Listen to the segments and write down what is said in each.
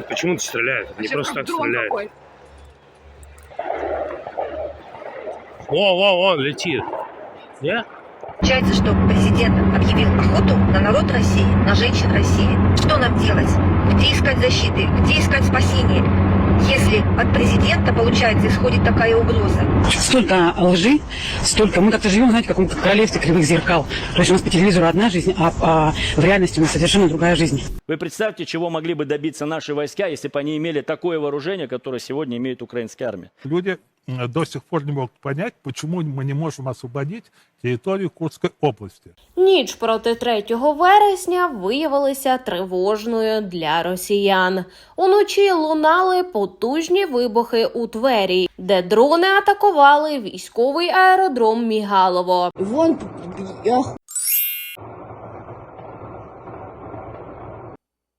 Почему-то стреляют. Не Вообще, просто так дрон стреляют. какой. Во, во, во, летит. Не? Получается, что президент объявил охоту на народ России, на женщин России. Что нам делать? Где искать защиты? Где искать спасение? Если от президента, получается, исходит такая угроза. Столько лжи, столько... Мы как-то живем, знаете, в каком-то королевстве кривых зеркал. То есть у нас по телевизору одна жизнь, а, а в реальности у нас совершенно другая жизнь. Вы представьте, чего могли бы добиться наши войска, если бы они имели такое вооружение, которое сегодня имеет украинская армия. Люди до сих пор не могут понять, почему мы не можем освободить территорию Курской области. Ніч проти 3 вересня виявилася тривожною для росіян. Уночі лунали потужні вибухи у Твері, де дрони атакували військовий аеродром Мігалово. Вон, я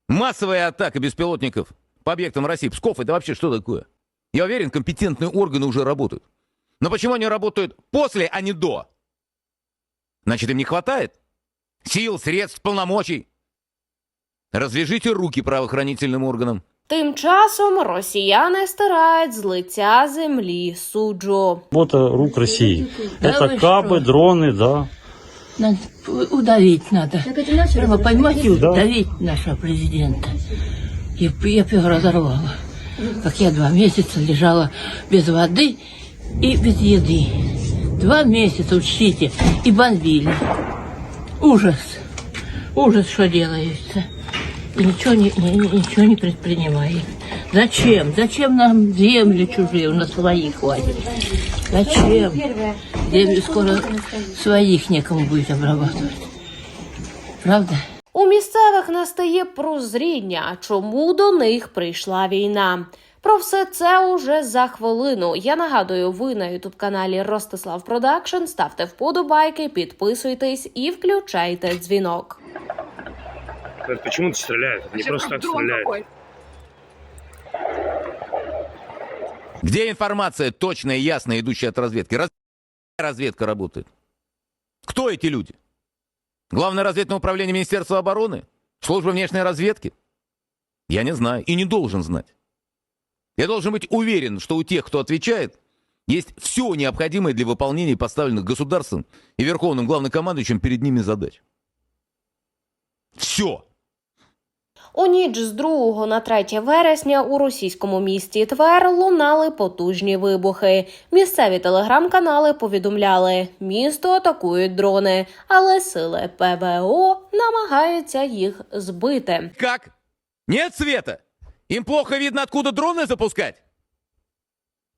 Массовая атака беспилотников по объектам России. Псков, это вообще что такое? Я уверен, компетентные органы уже работают. Но почему они работают после, а не до? Значит, им не хватает сил, средств, полномочий. Развяжите руки правоохранительным органам. Тим часом росіяни стирають з лиця землі суджу. Работа рук России. Да Это что? дроны, да. надо удавить надо. Прямо поймать и Да. удавить нашего президента. И я бы его разорвала. Как я два месяца лежала без воды и без еды. Два месяца, учтите, и бомбили. Ужас. Ужас, что делается. И ничего не, не- ничего не предпринимает. Зачем? Зачем нам земли чужие? У нас своих хватит. Зачем? Земли скоро своих некому будет обрабатывать. Правда? У місцевих настає прозріння, чому до них прийшла війна. Про все це уже за хвилину. Я нагадую, ви на ютуб каналі Ростислав Продакшн. Ставте вподобайки, підписуйтесь і включайте дзвінок. Почему-то стреляют. Не просто так стреляют. Где информация точная и ясная, идущая от разведки? Раз- разведка работает. Кто эти люди? Главное разведное управление Министерства обороны? Служба внешней разведки? Я не знаю и не должен знать. Я должен быть уверен, что у тех, кто отвечает, есть все необходимое для выполнения поставленных государством и верховным главнокомандующим перед ними задач. Все. У ніч з 2 на 3 вересня у російському місті Твер лунали потужні вибухи. Місцеві телеграм-канали повідомляли, місто атакують дрони, але сили ПВО намагаються їх збити. Как? Нет света? Им плохо видно, откуда дроны запускать?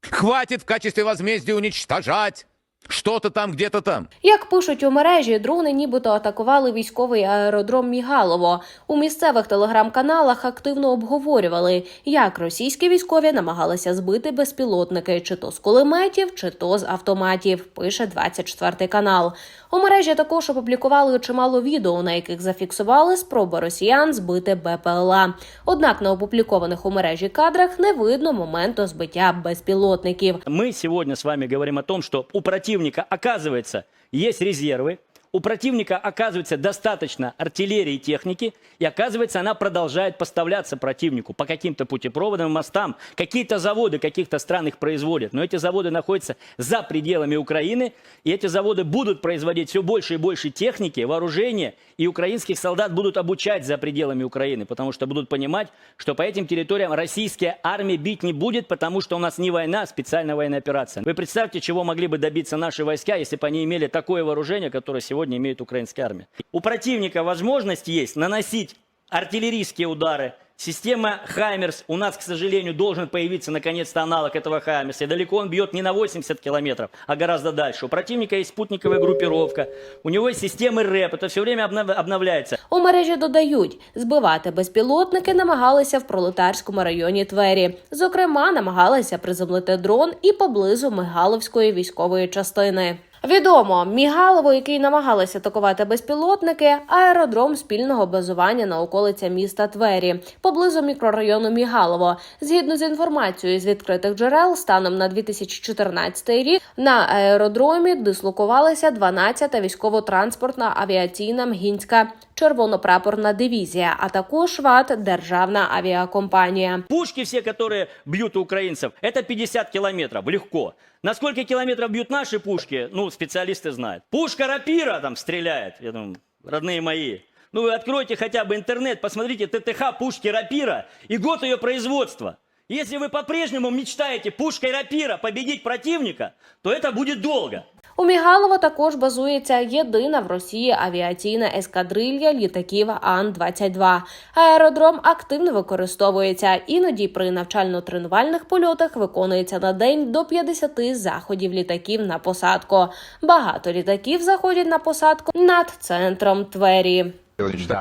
Хватит в качестве возмездия уничтожать что-то там, где-то там. Як пишуть у мережі, дрони нібито атакували військовий аеродром Мігалово. У місцевих телеграм-каналах активно обговорювали, як російські військові намагалися збити безпілотники, чи то з кулеметів, чи то з автоматів. Пише 24 канал. У мережі також опублікували чимало відео, на яких зафіксували спроби росіян збити БПЛА. Однак на опублікованих у мережі кадрах не видно моменту збиття безпілотників. Мы сегодня с вами говорим о том, что у противника, оказывается, есть резервы, у противника, оказывается, достаточно артиллерии и техники, и, оказывается, она продолжает поставляться противнику по каким-то путепроводам, мостам. Какие-то заводы каких-то стран их производят, но эти заводы находятся за пределами Украины, и эти заводы будут производить все больше и больше техники, вооружения, и украинских солдат будут обучать за пределами Украины, потому что будут понимать, что по этим территориям российская армия бить не будет, потому что у нас не война, а специальная военная операция. Вы представьте, чего могли бы добиться наши войска, если бы они имели такое вооружение, которое сегодня имеет украинская армия. У противника возможность есть наносить артиллерийские удары. Система «Хаймерс» у нас, к сожалению, должен появиться наконец-то аналог этого «Хаймерса». И далеко он бьет не на 80 километров, а гораздо дальше. У противника есть спутниковая группировка, у него есть системы РЭП, это все время обнов- обновляется. У мережі додають, збивати безпілотники намагалися в пролетарському районі Твері. Зокрема, намагалися приземлити дрон і поблизу Мигаловської військової частини. Відомо, Мігалово, який намагалися атакувати безпілотники, аеродром спільного базування на околиця міста Твері, поблизу мікрорайону Мігалово. Згідно з інформацією з відкритих джерел, станом на 2014 рік на аеродромі дислокувалася 12-та військово-транспортна авіаційна Мгінська червонопрапорна дивізія, а також ВАТ Державна авіакомпанія. Пушки все, которые бьют украинцев, это 50 километров, легко. На сколько километров бьют наши пушки, ну, специалисты знают. Пушка рапира там стреляет, я думаю, родные мои. Ну, вы откройте хотя бы интернет, посмотрите ТТХ пушки рапира и год ее производства. Если вы по-прежнему мечтаете пушкой рапира победить противника, то это будет долго. У Мігалово також базується єдина в Росії авіаційна ескадрилья літаків Ан-22. Аеродром активно використовується. Іноді при навчально-тренувальних польотах виконується на день до 50 заходів літаків на посадку. Багато літаків заходять на посадку над центром Твері.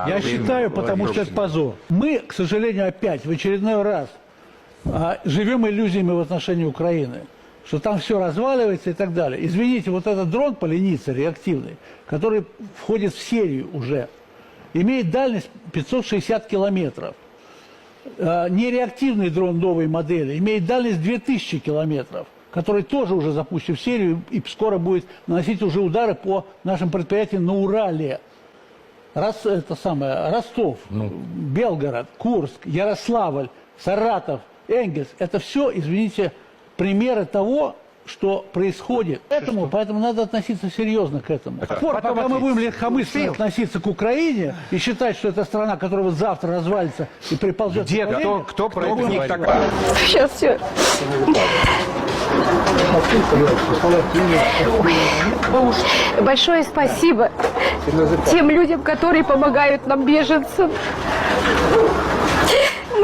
Я считаю, потому что это позор. Мы, к сожалению, опять в очередной раз а, живем иллюзиями в отношении Украины, Что там все разваливается и так далее. Извините, вот этот дрон поленица реактивный, который входит в серию уже, имеет дальность 560 километров. А, Нереактивный дрон новой модели имеет дальность 2000 километров, который тоже уже запущен в серию и скоро будет наносить уже удары по нашим предприятиям на Урале. Рос, это самое, Ростов, Белгород, Курск, Ярославль, Саратов, Энгельс. Это все, извините, примеры того, что происходит. Поэтому, поэтому надо относиться серьезно к этому. Пор, пока мы будем легкомысленно относиться к Украине и считать, что это страна, которая вот завтра развалится и приползет... Где? Кто, кто про это говорит? Сейчас все. Большое спасибо тем людям, которые помогают нам, беженцам.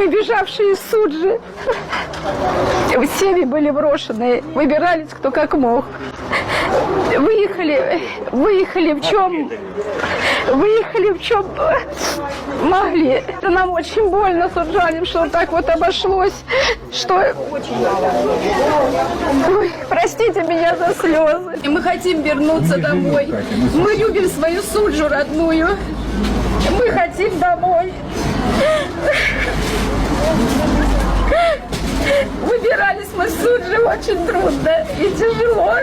Мы бежавшие из Суджи. Семьи были брошенные. Выбирались кто как мог. Выехали, выехали в чем, выехали в чем могли. Это нам очень больно, суджаним, что так вот обошлось, что... Ой, простите меня за слезы. И мы хотим вернуться домой. Мы любим свою суджу родную. Мы хотим домой. Выбирались мы с Суджи очень трудно и тяжело.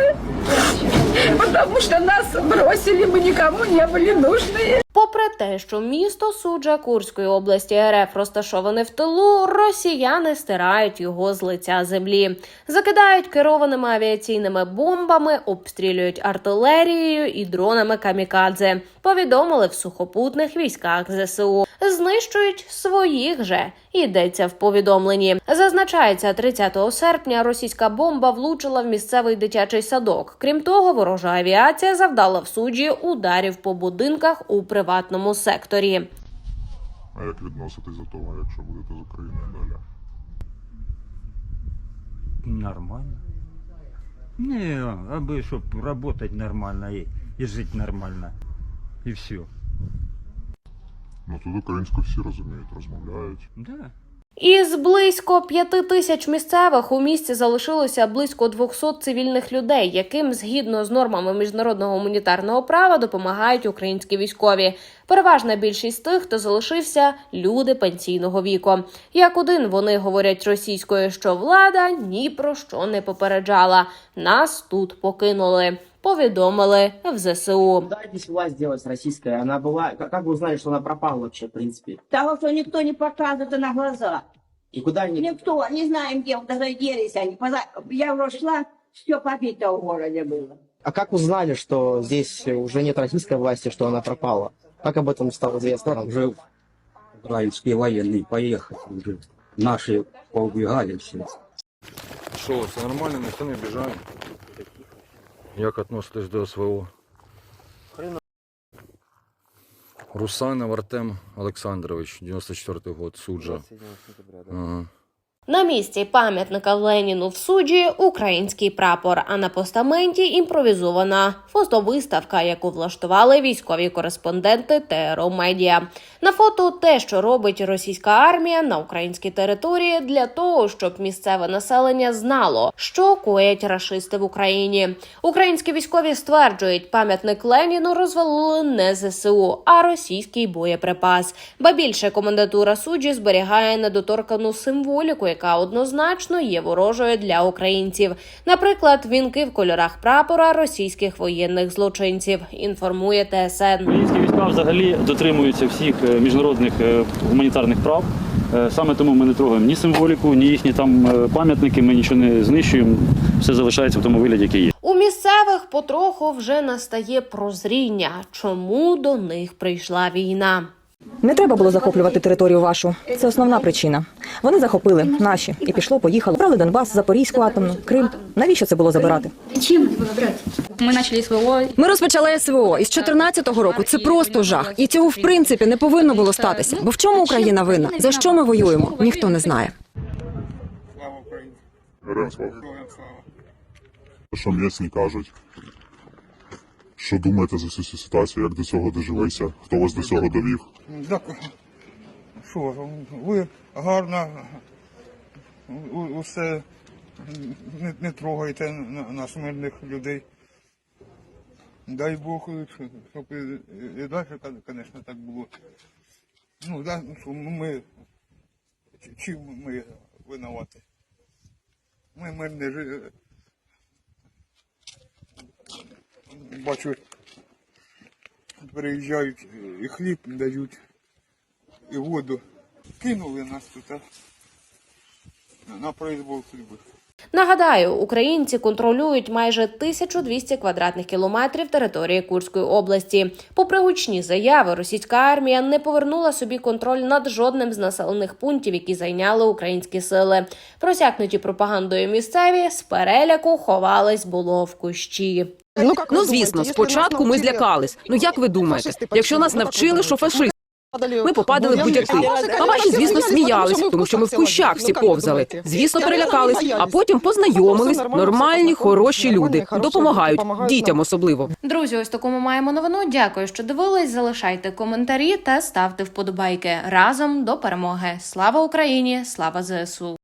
Потому что нас бросили, мы никому не были нужны. Попри те, що місто суджа Курської області РФ розташоване в тилу, росіяни стирають його з лиця землі, закидають керованими авіаційними бомбами, обстрілюють артилерією і дронами камікадзе. Повідомили в сухопутних військах ЗСУ. Знищують своїх же. Йдеться в повідомленні. Зазначається, 30 серпня російська бомба влучила в місцевий дитячий садок. Крім того, ворожа авіація завдала в суджі ударів по будинках у приватному секторі. А як відноситись до того, якщо будете з Україною далі? Нормально. Не, аби щоб працювати нормально і, і жити нормально. І все. Ну тут українську всі розуміють, розмовляють. Да. Із близько п'яти тисяч місцевих у місті залишилося близько 200 цивільних людей, яким згідно з нормами міжнародного гуманітарного права допомагають українські військові. Переважна більшість тих, хто залишився, люди пенсійного віку. Як один вони говорять російською, що влада ні про що не попереджала. Нас тут покинули. Повідомили в ЗСУ. Пытайтесь власть делать российская. Она была... Как как вы узнали, что она пропала вообще, в принципе? Того, что никто не показывает на глаза. И куда они... Никто, не знаем, где вот даже делись они. Поза- Я уже шла, все побито в городе было. А как узнали, что здесь уже нет российской власти, что она пропала? Как об этом стало известно? Уже украинские военные поехали уже. Наши поубегали все. Що, все нормально, ніхто не обіжає? Як відноситесь до СВО? Русанов Артем Олександрович, 94-й год, суджа. Ага. На місці пам'ятника Леніну в суджі український прапор, а на постаменті імпровізована фотовиставка, яку влаштували військові кореспонденти ТРО Медіа. На фото те, що робить російська армія на українській території, для того, щоб місцеве населення знало, що коять рашисти в Україні. Українські військові стверджують, пам'ятник Леніну розвалили не ЗСУ, а російський боєприпас. Ба більше комендатура суджі зберігає недоторкану символіку, яка однозначно є ворожою для українців. Наприклад, вінки в кольорах прапора російських воєнних злочинців. Інформує ТСН. Українські війська взагалі дотримуються всіх е, міжнародних е, гуманітарних прав. Е, Саме тому ми не трогаємо ні символіку, ні їхні там пам'ятники. Ми нічого не знищуємо. Все залишається в тому вигляді, який є. У місцевих потроху вже настає прозріння, чому до них прийшла війна. Не треба було захоплювати територію вашу. Це основна причина. Вони захопили наші і пішло, поїхало. Брали Донбас, Запорізьку атомну, Крим. Навіщо це було забирати? Зачем это было брать? Мы начали СВО. Ми розпочали СВО із 14-го року. Це просто жах. І цього в принципі не повинно було статися. Бо в чому Україна винна? За що ми воюємо? Ніхто не знає. Героям слава. Що місні кажуть? Що думаєте за всю цю ситуацію? Як до цього дожилися? Хто вас до цього довів? Так, що, ви гарно усе не, не трогайте нас мирних людей. Дай Бог, щоб і, і далі, звісно, так було. Ну, да, що ми, чим ми винуваті? Ми мирні жи- Бачу, приїжджають і хліб дають, і воду. Кинули нас тут на произвол судьби. Нагадаю, українці контролюють майже 1200 квадратних кілометрів території Курської області. Попри гучні заяви, російська армія не повернула собі контроль над жодним з населених пунктів, які зайняли українські сили. Просякнуті пропагандою місцеві з переляку ховались було в кущі. Ну звісно, спочатку ми злякались. Ну як ви думаєте, якщо нас навчили, що фашисти, ми попадали в будь-яки. А ваші, звісно, сміялись, тому що ми в кущах всі повзали. Звісно, перелякались, а потім познайомились. Нормальні, хороші люди допомагають дітям особливо. Друзі, ось таку ми маємо новину. Дякую, що дивились. Залишайте коментарі та ставте вподобайки разом до перемоги. Слава Україні! Слава ЗСУ!